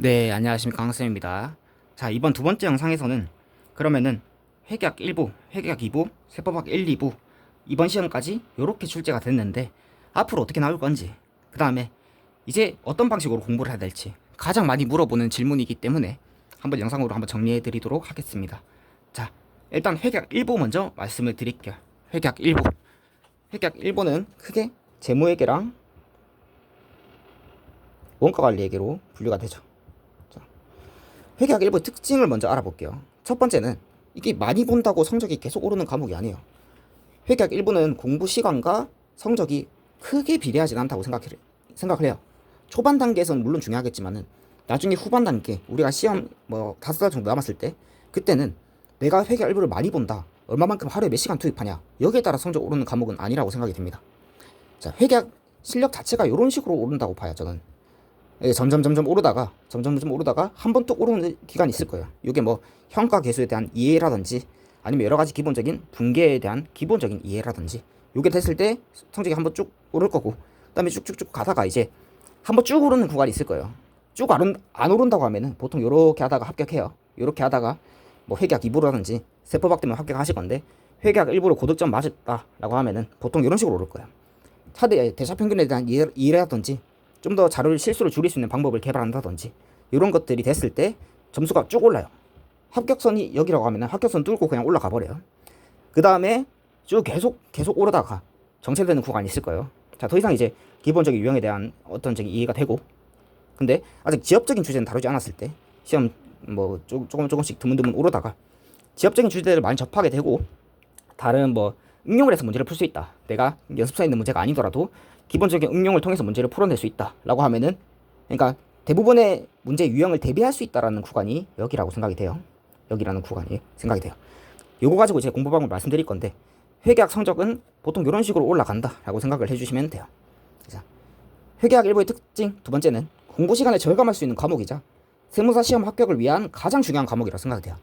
네, 안녕하십니까. 강쌤입니다. 자, 이번 두 번째 영상에서는 그러면은 회계학 1부, 회계학 2부, 세법학 1, 2부 이번 시험까지 이렇게 출제가 됐는데 앞으로 어떻게 나올 건지 그 다음에 이제 어떤 방식으로 공부를 해야 될지 가장 많이 물어보는 질문이기 때문에 한번 영상으로 한번 정리해 드리도록 하겠습니다. 자, 일단 회계학 1부 먼저 말씀을 드릴게요. 회계학 1부. 회계학 1부는 크게 재무회계랑 원가관리회계로 분류가 되죠. 회계학 일부 특징을 먼저 알아볼게요. 첫 번째는 이게 많이 본다고 성적이 계속 오르는 과목이 아니에요. 회계학 일부는 공부 시간과 성적이 크게 비례하진 않다고 생각해, 생각을 해요. 초반 단계에서는 물론 중요하겠지만은 나중에 후반 단계 우리가 시험 뭐 다섯 달 정도 남았을 때 그때는 내가 회계학 일부를 많이 본다. 얼마만큼 하루에 몇 시간 투입하냐. 여기에 따라 성적 오르는 과목은 아니라고 생각이 됩니다. 자, 회계학 실력 자체가 이런 식으로 오른다고 봐요, 저는. 예, 점점 점점 오르다가 점점 점점 오르다가 한 번 뚝 오르는 기간이 있을 거예요. 이게 뭐 평가 개수에 대한 이해라든지 아니면 여러 가지 기본적인 분계에 대한 기본적인 이해라든지 이게 됐을 때 성적이 한 번 쭉 오를 거고 그다음에 쭉쭉쭉 가다가 이제 한 번 쭉 오르는 구간이 있을 거예요. 쭉 안, 안 오른다고 하면은 보통 요렇게 하다가 합격해요. 요렇게 하다가 뭐 회계학 2부라든지 세법학 때문에 합격하실 건데 회계학 일부로 고득점 맞았다라고 하면은 보통 이런 식으로 오를 거예요. 차대 대사 평균에 대한 이해, 이해라든지 좀 더 자료를 실수를 줄일 수 있는 방법을 개발한다든지 이런 것들이 됐을 때 점수가 쭉 올라요. 합격선이 여기라고 하면 합격선 뚫고 그냥 올라가 버려요. 그 다음에 쭉 계속 계속 오르다가 정체되는 구간이 있을 거예요. 자, 더 이상 이제 기본적인 유형에 대한 어떤 적인 이해가 되고 근데 아직 지엽적인 주제는 다루지 않았을 때 시험 뭐 조금 조금 조금씩 드문드문 오르다가 지엽적인 주제를 많이 접하게 되고 다른 뭐 응용을 해서 문제를 풀 수 있다. 내가 연습서에 있는 문제가 아니더라도 기본적인 응용을 통해서 문제를 풀어낼 수 있다라고 하면은 그러니까 대부분의 문제 유형을 대비할 수 있다라는 구간이 여기라고 생각이 돼요. 여기라는 구간이 생각이 돼요. 요거 가지고 제 공부 방법 말씀드릴 건데 회계학 성적은 보통 이런 식으로 올라간다라고 생각을 해주시면 돼요. 자, 회계학 일부의 특징 두 번째는 공부 시간을 절감할 수 있는 과목이자 세무사 시험 합격을 위한 가장 중요한 과목이라고 생각이 돼요.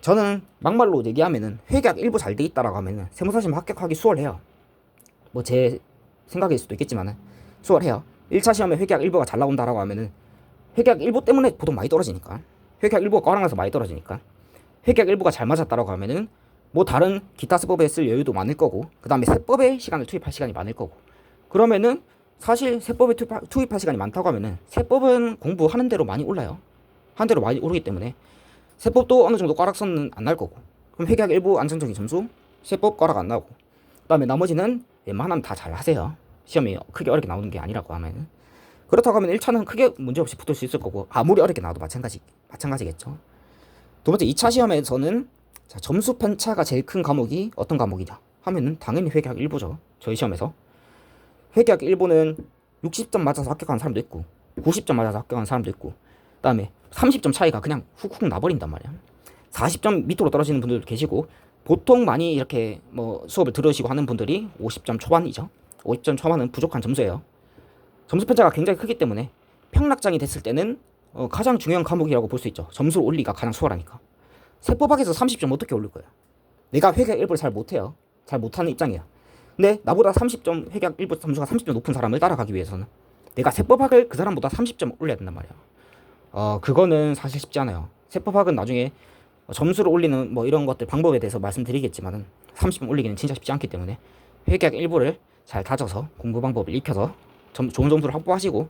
저는 막말로 얘기하면은 회계학 일부 잘 돼 있다라고 하면은 세무사 시험 합격하기 수월해요. 뭐제 생각일 수도 있겠지만은 수월해요. 1차 시험에 회계학 일부가 잘 나온다라고 하면은 회계학 일부 때문에 보통 많이 떨어지니까. 회계학 일부가 꽝나서 많이 떨어지니까. 회계학 일부가 잘 맞았다라고 하면은 뭐 다른 기타 세법에 쓸 여유도 많을 거고 그 다음에 세법에 시간을 투입할 시간이 많을 거고. 그러면은 사실 세법에 투입할, 투입할 시간이 많다고 하면은 세법은 공부하는 대로 많이 올라요. 한 대로 많이 오르기 때문에. 세법도 어느 정도 꽈락선은 안 날 거고. 그럼 회계학 일부 안정적인 점수? 세법 꽈락 안 나오고. 그 다음에 나머지는 웬만하면 다 잘 하세요 시험이 크게 어렵게 나오는 게 아니라고 하면은 그렇다고 하면 1차는 크게 문제 없이 붙을 수 있을 거고 아무리 어렵게 나와도 마찬가지 마찬가지겠죠 두 번째 2차 시험에서는 자, 점수 편차가 제일 큰 과목이 어떤 과목이냐 하면은 당연히 회계학 1부죠. 저희 시험에서. 회계학 1부는 60점 맞아서 합격한 사람도 있고 90점 맞아서 합격한 사람도 있고 그다음에 30점 차이가 그냥 훅훅 나버린단 말이야. 40점 밑으로 떨어지는 분들도 계시고 보통 많이 이렇게 뭐 수업을 들으시고 하는 분들이 50점 초반이죠. 50점 초반은 부족한 점수예요. 점수 편차가 굉장히 크기 때문에 평락장이 됐을 때는 어, 가장 중요한 과목이라고 볼 수 있죠. 점수 올리기가 가장 수월하니까. 세법학에서 30점 어떻게 올릴 거야? 내가 회계학 1부를 잘 못해요. 잘 못하는 입장이야. 근데 나보다 30점 회계학 1부 점수가 30점 높은 사람을 따라가기 위해서는 내가 세법학을 그 사람보다 30점 올려야 된단 말이야. 어 그거는 사실 쉽지 않아요. 세법학은 나중에 점수를 올리는 뭐 이런 것들 방법에 대해서 말씀드리겠지만은 30점 올리기는 진짜 쉽지 않기 때문에 회계학 1부를 잘 다져서 공부 방법을 익혀서 점, 좋은 점수를 확보하시고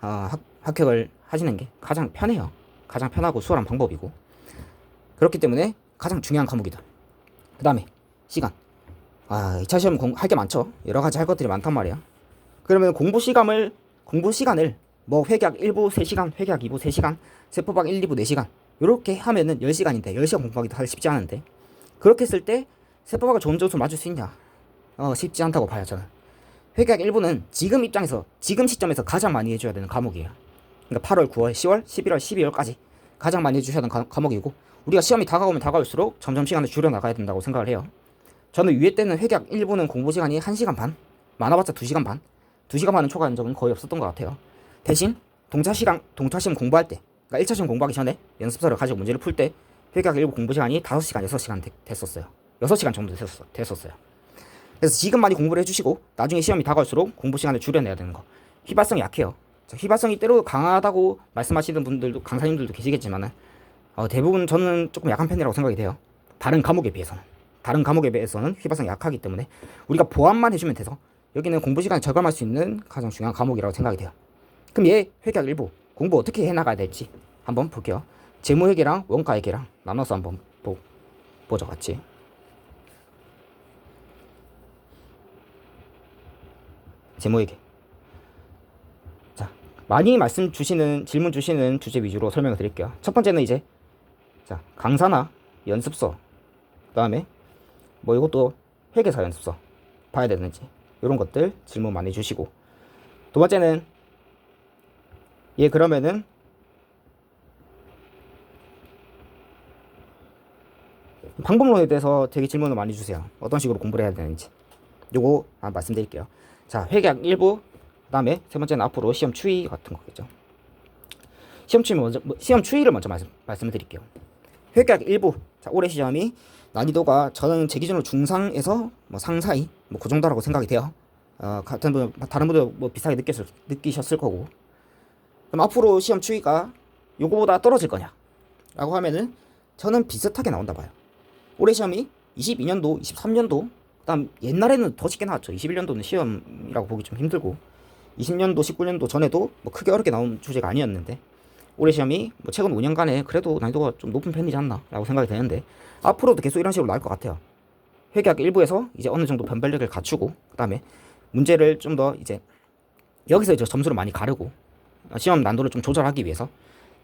어, 합, 합격을 하시는 게 가장 편해요. 가장 편하고 수월한 방법이고 그렇기 때문에 가장 중요한 과목이다. 그 다음에 시간. 아, 2차 시험 할 게 많죠. 여러 가지 할 것들이 많단 말이야. 그러면 공부 시간을 공부 시간을 뭐 회계학 1부 3시간, 회계학 2부 3시간, 세법학 1, 2부 4시간 이렇게 하면은 10시간인데 10시간 공부하기 사실 쉽지 않은데 그렇게 했을 때 세법학을 좋은 점수 맞을 수 있냐? 어, 쉽지 않다고 봐요, 저는. 회계학 1부는 지금 입장에서 지금 시점에서 가장 많이 해줘야 되는 과목이에요. 그러니까 8월, 9월, 10월, 11월, 12월까지 가장 많이 해주셔야 되는 과, 과목이고 우리가 시험이 다가오면 다가올수록 점점 시간을 줄여 나가야 된다고 생각을 해요. 저는 위에 때는 회계학 1부는 공부 시간이 1시간 반, 많아봤자 2시간 반, 2시간 반은 초과한 적은 거의 없었던 것 같아요. 대신 동차 시간, 동차 시험 공부할 때, 그러니까 1차 시험 공부하기 전에 연습서를 가지고 문제를 풀 때 회계학 1부 공부 시간이 5시간, 6시간 되, 됐었어요. 6시간 정도 됐었어, 됐었어요. 그래서 지금 많이 공부를 해주시고 나중에 시험이 다가올수록 공부 시간을 줄여내야 되는 거. 휘발성이 약해요. 자, 휘발성이 때로 강하다고 말씀하시는 분들도 강사님들도 계시겠지만은 어, 대부분 저는 조금 약한 편이라고 생각이 돼요. 다른 과목에 비해서는 다른 과목에 비해서는 휘발성이 약하기 때문에 우리가 보완만 해주면 돼서 여기는 공부 시간 절감할 수 있는 가장 중요한 과목이라고 생각이 돼요. 그럼 얘 회계학 일부 공부 어떻게 해 나가야 될지 한번 볼게요. 재무회계랑 원가회계랑 나눠서 한번 보, 보죠 같이. 재무회계. 자, 많이 말씀 주시는 질문 주시는 주제 위주로 설명을 드릴게요. 첫 번째는 이제 자 강사나 연습서, 그다음에 뭐 이것도 회계사 연습서 봐야 되는지 이런 것들 질문 많이 주시고 두 번째는 예 그러면은 방법론에 대해서 되게 질문을 많이 주세요. 어떤 식으로 공부를 해야 되는지. 요거 아, 말씀드릴게요. 자, 회계학 일부 그 다음에 세 번째는 앞으로 시험 추이 같은 거겠죠. 시험 추이 먼저 뭐, 시험 추이를 먼저 말씀 말씀을 드릴게요. 회계학 일부. 자, 올해 시험이 난이도가 저는 제 기준으로 중상에서 뭐 상사이 뭐 그 정도라고 생각이 돼요. 어, 같은 분 다른 분들 뭐 비슷하게 느꼈을 느끼셨을 거고. 그럼 앞으로 시험 추이가 요거보다 떨어질 거냐? 라고 하면은 저는 비슷하게 나온다 봐요. 올해 시험이 22년도, 23년도, 그다음 옛날에는 더 쉽게 나왔죠. 21년도는 시험이라고 보기 좀 힘들고 20년도, 19년도 전에도 뭐 크게 어렵게 나온 주제가 아니었는데 올해 시험이 뭐 최근 5년간에 그래도 난이도가 좀 높은 편이지 않나라고 생각이 되는데 앞으로도 계속 이런 식으로 나올 것 같아요. 회계학 일부에서 이제 어느 정도 변별력을 갖추고 그다음에 문제를 좀 더 이제 여기서 이제 점수를 많이 가르고 시험 난도를 좀 조절하기 위해서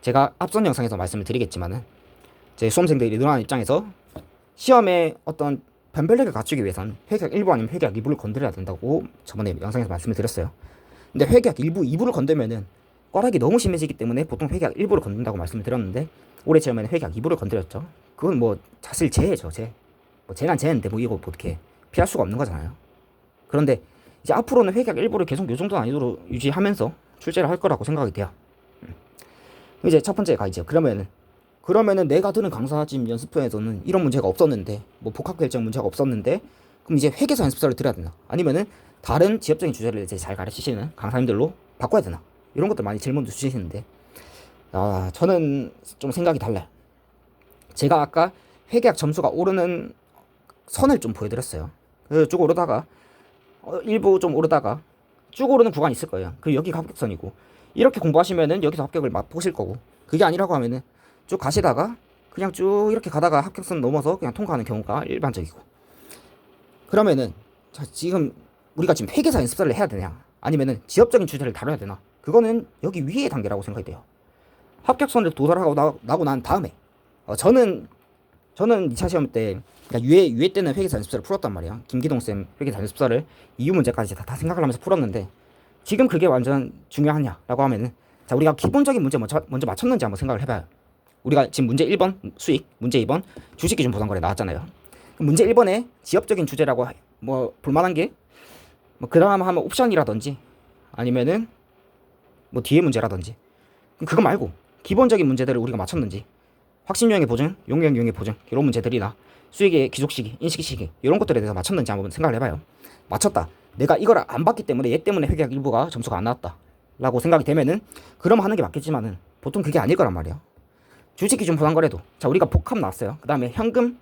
제가 앞선 영상에서 말씀을 드리겠지만은 제 수험생들이 늘어나는 입장에서 시험에 어떤 변별력을 갖추기 위해서는 회계학 1부 아니면 회계학 2부를 건드려야 된다고 저번에 영상에서 말씀을 드렸어요. 근데 회계학 1부, 2부를 건들면은 꽈락이 너무 심해지기 때문에 보통 회계학 1부를 건든다고 말씀을 드렸는데 올해 시험에는 회계학 2부를 건드렸죠. 그건 뭐 사실 재해죠, 재. 뭐 재난 재해인데 뭐 이거 어떻게 피할 수가 없는 거잖아요. 그런데 이제 앞으로는 회계학 1부를 계속 요 정도 난이도로 유지하면서 출제를 할 거라고 생각이 돼요. 음. 이제 첫 번째가 이제 그러면은 그러면은 내가 들은 강사집 연습편에서는 이런 문제가 없었는데 뭐 복합 결정 문제가 없었는데 그럼 이제 회계사 연습서를 들어야 되나? 아니면은 다른 지역적인 주제를 이제 잘 가르치시는 강사님들로 바꿔야 되나? 이런 것들 많이 질문도 주시는데. 아 저는 좀 생각이 달라요. 제가 아까 회계학 점수가 오르는 선을 좀 보여드렸어요. 그쭉 오르다가 어, 일부 좀 오르다가 쭉 오르는 구간이 있을 거예요. 그 여기가 합격선이고. 이렇게 공부하시면은 여기서 합격을 맛 보실 거고. 그게 아니라고 하면은 쭉 가시다가 그냥 쭉 이렇게 가다가 합격선 넘어서 그냥 통과하는 경우가 일반적이고. 그러면은 자 지금 우리가 지금 회계사 연습사를 해야 되냐? 아니면은 지역적인 주제를 다뤄야 되나? 그거는 여기 위의 단계라고 생각이 돼요. 합격선을 도달하고 나, 나고 난 다음에 어, 저는 저는 2차 시험 때 그러니까 유예 유예 때는 회계사 연습사를 풀었단 말이야. 김기동 쌤 회계사 연습사를. 이유 문제까지 다, 다 생각을 하면서 풀었는데 지금 그게 완전 중요하냐라고 하면은 자 우리가 기본적인 문제 먼저 먼저 맞췄는지 한번 생각을 해봐요. 우리가 지금 문제 1번 수익, 문제 2번 주식 기준 보상거래 나왔잖아요. 문제 1번에 지역적인 주제라고 하- 뭐 볼만한 게 뭐 그다음 하면 옵션이라든지 아니면은 뭐 뒤에 문제라든지. 그거 말고 기본적인 문제들을 우리가 맞췄는지 확신 유형의 보증, 용역 유형의 보증 이런 문제들이나 수익의 기족시기, 인식 시기 이런 것들에 대해서 맞췄는지 한번 생각을 해봐요. 맞췄다. 내가 이걸 안 봤기 때문에 얘 때문에 회계학 일부가 점수가 안 나왔다. 라고 생각이 되면은 그럼 하는 게 맞겠지만은 보통 그게 아닐 거란 말이야. 주식 기준 보상 거래도 자 우리가 복합 나왔어요. 그 다음에 현금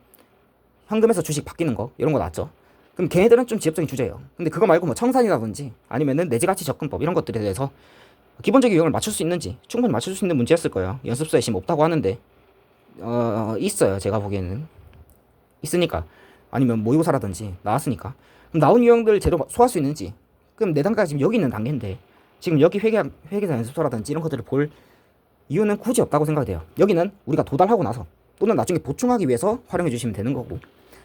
현금에서 주식 바뀌는 거 이런 거 나왔죠. 그럼 걔네들은 좀 지역적인 주제예요. 근데 그거 말고 뭐 청산이라든지 아니면은 내재가치 접근법 이런 것들에 대해서 기본적인 유형을 맞출 수 있는지 충분히 맞출 수 있는 문제였을 거예요. 연습서에 지금 없다고 하는데 어 있어요. 제가 보기에는 있으니까 아니면 모의고사라든지 나왔으니까 그럼 나온 유형들 제대로 소화할 수 있는지 그럼 내 단계가 지금 여기 있는 단계인데 지금 여기 회계 회계사 연습서라든지 이런 것들을 볼 이유는 굳이 없다고 생각이 돼요. 여기는 우리가 도달하고 나서 또는 나중에 보충하기 위해서 활용해 주시면 되는 거고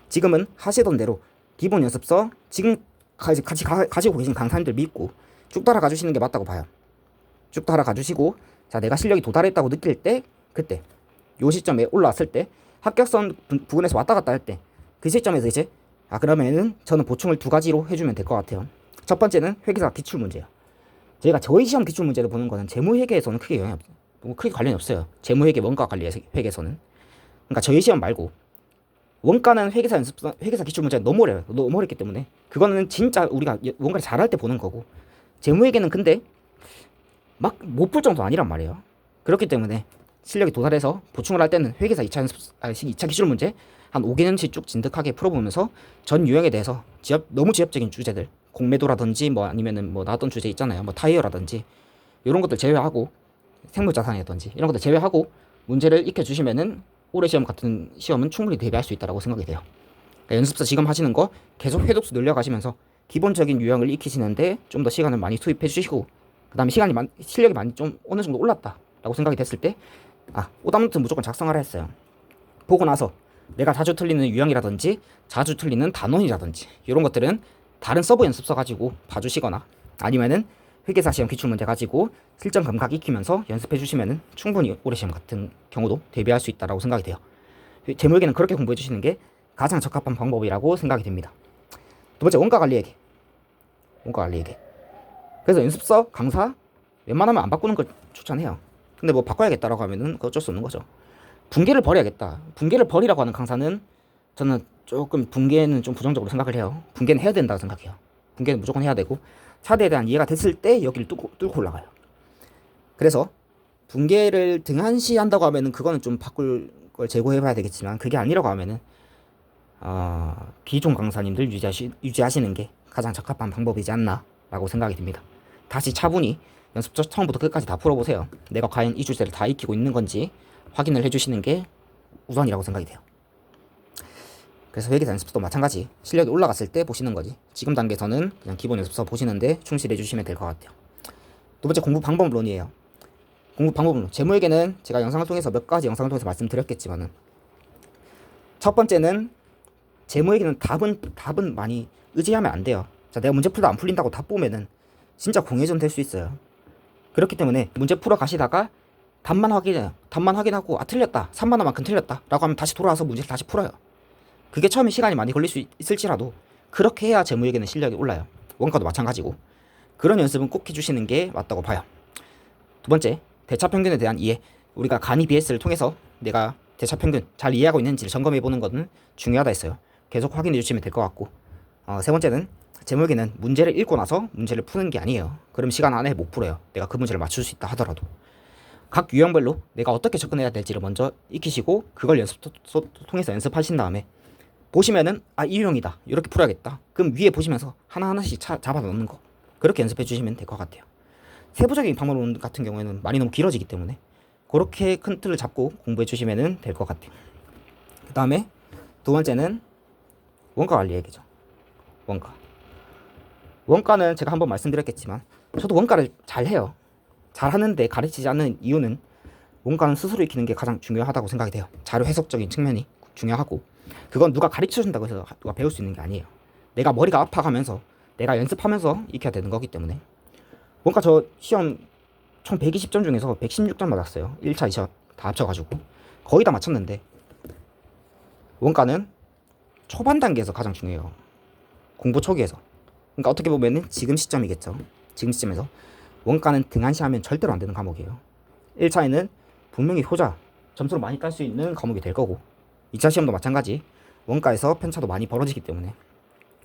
지금은 하시던 대로 기본 연습서 지금 같이, 같이 가, 가지고 계신 강사님들 믿고 쭉 따라가 주시는 게 맞다고 봐요. 쭉 따라가 주시고 자 내가 실력이 도달했다고 느낄 때 그때 요 시점에 올라왔을 때 합격선 부- 부근에서 왔다 갔다 할 때 그 시점에서 이제 아 그러면은 저는 보충을 두 가지로 해주면 될 것 같아요. 첫 번째는 회계사 기출 문제요. 저희가 저희 시험 기출 문제를 보는 거는 재무회계에서는 크게 영향 없, 뭐 크게 관련이 없어요. 재무회계 원가 관리 회계에서는 그러니까 저희 시험 말고 원가는 회계사 연습 회계사 기출 문제가 너무 어려요. 너무 어렵기 때문에 그거는 진짜 우리가 예- 원가를 잘할 때 보는 거고 재무회계는 근데 막못풀 정도는 아니란 말이에요. 그렇기 때문에 실력이 도달해서 보충을 할 때는 회계사 2차 연습 아 2차 기출 문제 한 5개년치 쭉 진득하게 풀어보면서 전 유형에 대해서 지엽 너무 지엽적인 주제들 공매도라든지 뭐 아니면은 뭐 나왔던 주제 있잖아요. 뭐 타이어라든지 이런 것들 제외하고 생물자산이라든지 이런 것들 제외하고 문제를 익혀 주시면은 올해 시험 같은 시험은 충분히 대비할 수 있다라고 생각이 돼요. 그러니까 연습서 지금 하시는 거 계속 회독수 늘려가시면서 기본적인 유형을 익히시는데 좀 더 시간을 많이 투입해 주시고 그다음에 시간이 많, 실력이 많이 좀 어느 정도 올랐다라고 생각이 됐을 때 아, 오답노트 무조건 작성하라 했어요. 보고 나서 내가 자주 틀리는 유형이라든지 자주 틀리는 단원이라든지 이런 것들은 다른 서브 연습서 가지고 봐주시거나 아니면은 회계사 시험 기출 문제 가지고 실전 감각 익히면서 연습해 주시면은 충분히 올해 시험 같은 경우도 대비할 수 있다라고 생각이 돼요. 제목에는 그렇게 공부해 주시는 게 가장 적합한 방법이라고 생각이 됩니다. 두 번째 원가 관리 얘기. 원가 관리 얘기. 그래서 연습서 강사 웬만하면 안 바꾸는 걸 추천해요. 근데 뭐 바꿔야겠다라고 하면은 그 어쩔 수 없는 거죠. 붕괴를 버려야겠다. 붕괴를 버리라고 하는 강사는 저는 조금 붕괴는 좀 부정적으로 생각을 해요. 붕괴는 해야 된다고 생각해요. 붕괴는 무조건 해야 되고 차대에 대한 이해가 됐을 때 여기를 뚫고, 뚫고 올라가요. 그래서 붕괴를 등한시한다고 하면은 그거는 좀 바꿀 걸 제고해봐야 되겠지만 그게 아니라고 하면은 어, 기존 강사님들 유지하시, 유지하시는 게 가장 적합한 방법이지 않나라고 생각이 듭니다. 다시 차분히 연습서 처음부터 끝까지 다 풀어보세요. 내가 과연 이 주제를 다 익히고 있는 건지 확인을 해주시는 게 우선이라고 생각이 돼요. 그래서 회계사 연습서도 마찬가지 실력이 올라갔을 때 보시는 거지 지금 단계에서는 그냥 기본 연습서 보시는데 충실해 주시면 될 것 같아요. 두 번째 공부 방법론이에요. 공부 방법론 제모에게는 제가 영상을 통해서 몇 가지 영상을 통해서 말씀드렸겠지만은 첫 번째는 제모에게는 답은 답은 많이 의지하면 안 돼요. 자 내가 문제 풀다 안 풀린다고 답 보면은 진짜 공회전 될 수 있어요. 그렇기 때문에 문제 풀어 가시다가 답만 확인해요. 답만 확인하고 아 틀렸다. 3만 원만큼 틀렸다라고 하면 다시 돌아와서 문제를 다시 풀어요. 그게 처음에 시간이 많이 걸릴 수 있- 있을지라도 그렇게 해야 제무에게는 실력이 올라요. 원가도 마찬가지고 그런 연습은 꼭 해주시는 게 맞다고 봐요. 두 번째 대차 평균에 대한 이해. 우리가 간이 BS를 통해서 내가 대차 평균 잘 이해하고 있는지를 점검해 보는 것은 중요하다 했어요. 계속 확인해 주시면 될 것 같고 어, 세 번째는 제목에는 문제를 읽고 나서 문제를 푸는 게 아니에요. 그럼 시간 안에 못 풀어요. 내가 그 문제를 맞출 수 있다 하더라도 각 유형별로 내가 어떻게 접근해야 될지를 먼저 익히시고 그걸 연습 통해서 연습하신 다음에 보시면은 아 이 유형이다 이렇게 풀어야겠다. 그럼 위에 보시면서 하나 하나씩 차, 잡아 넣는 거 그렇게 연습해 주시면 될 것 같아요. 세부적인 방법론 같은 경우에는 많이 너무 길어지기 때문에 그렇게 큰 틀을 잡고 공부해 주시면 될 것 같아요. 그 다음에 두 번째는 원가 관리 얘기죠. 원가. 원가는 제가 한번 말씀드렸겠지만 저도 원가를 잘 해요. 잘 하는데 가르치지 않는 이유는 원가는 스스로 익히는 게 가장 중요하다고 생각이 돼요. 자료 해석적인 측면이 중요하고 그건 누가 가르쳐 준다고 해서 누가 배울 수 있는 게 아니에요. 내가 머리가 아파가면서 내가 연습하면서 익혀야 되는 거기 때문에 원가 저 시험 총 120점 중에서 116점 맞았어요. 1차, 2차 다 합쳐가지고 거의 다 맞췄는데 원가는 초반 단계에서 가장 중요해요. 공부 초기에서. 그러니까 어떻게 보면은 지금 시점이겠죠. 지금 시점에서 원가는 등한시하면 절대로 안 되는 과목이에요. 1차에는 분명히 효자 점수를 많이 딸 수 있는 과목이 될 거고 2차 시험도 마찬가지 원가에서 편차도 많이 벌어지기 때문에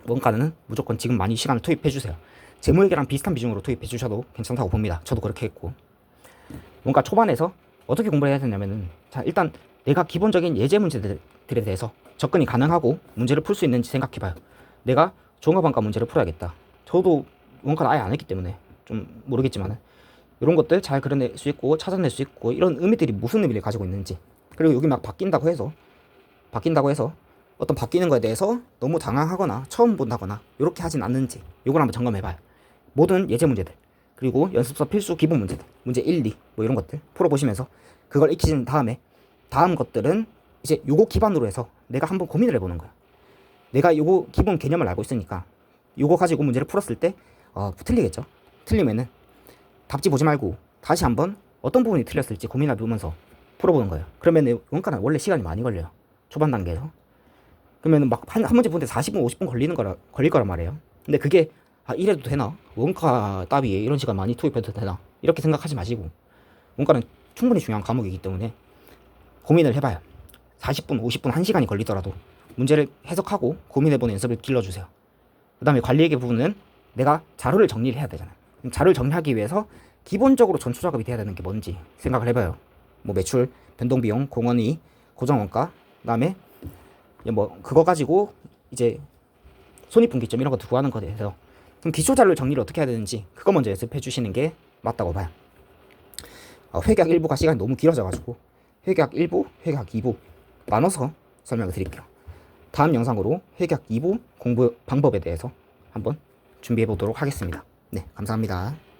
원가는 무조건 지금 많이 시간을 투입해 주세요. 재무회계랑 비슷한 비중으로 투입해 주셔도 괜찮다고 봅니다. 저도 그렇게 했고 원가 초반에서 어떻게 공부를 해야 되냐면은 자 일단 내가 기본적인 예제 문제들에 대해서 접근이 가능하고 문제를 풀 수 있는지 생각해 봐요. 내가 종합원가 문제를 풀어야겠다. 저도 원가를 아예 안 했기 때문에 좀 모르겠지만은 이런 것들 잘 그려낼 수 있고 찾아낼 수 있고 이런 의미들이 무슨 의미를 가지고 있는지 그리고 여기 막 바뀐다고 해서 바뀐다고 해서 어떤 바뀌는 거에 대해서 너무 당황하거나 처음 본다거나 이렇게 하진 않는지 이걸 한번 점검해봐요. 모든 예제 문제들 그리고 연습서 필수 기본 문제들 문제 1, 2 뭐 이런 것들 풀어보시면서 그걸 익히신 다음에 다음 것들은 이제 요거 기반으로 해서 내가 한번 고민을 해보는 거야. 내가 요거 기본 개념을 알고 있으니까 요거 가지고 문제를 풀었을 때 어, 틀리겠죠. 틀리면은 답지 보지 말고 다시 한번 어떤 부분이 틀렸을지 고민해 보면서 풀어보는 거예요. 그러면 원가는 원래 시간이 많이 걸려요. 초반 단계에서. 그러면 막한 한 문제 푸는데 40분, 50분 걸리는 거라 걸릴 거란 말이에요. 근데 그게 아 이래도 되나? 원가 따위에 이런 시간 많이 투입해도 되나? 이렇게 생각하지 마시고 원가는 충분히 중요한 과목이기 때문에 고민을 해봐요. 40분, 50분, 1시간이 걸리더라도 문제를 해석하고 고민해보는 연습을 길러주세요. 그 다음에 관리회계 부분은 내가 자료를 정리를 해야 되잖아요. 자료를 정리하기 위해서 기본적으로 전초 작업이 돼야 되는 게 뭔지 생각을 해봐요. 뭐 매출, 변동 비용, 공원위, 고정 원가, 그다음에 뭐 그거 가지고 이제 손익분기점 이런 거 구하는 거에 대해서 그럼 기초 자료를 정리를 어떻게 해야 되는지 그거 먼저 연습해 주시는 게 맞다고 봐요. 어, 회계학 1부가 시간이 너무 길어져가지고 회계학 1부, 회계학 2부 나눠서 설명을 드릴게요. 다음 영상으로 회계학 2부 공부 방법에 대해서 한번 준비해 보도록 하겠습니다. 네, 감사합니다.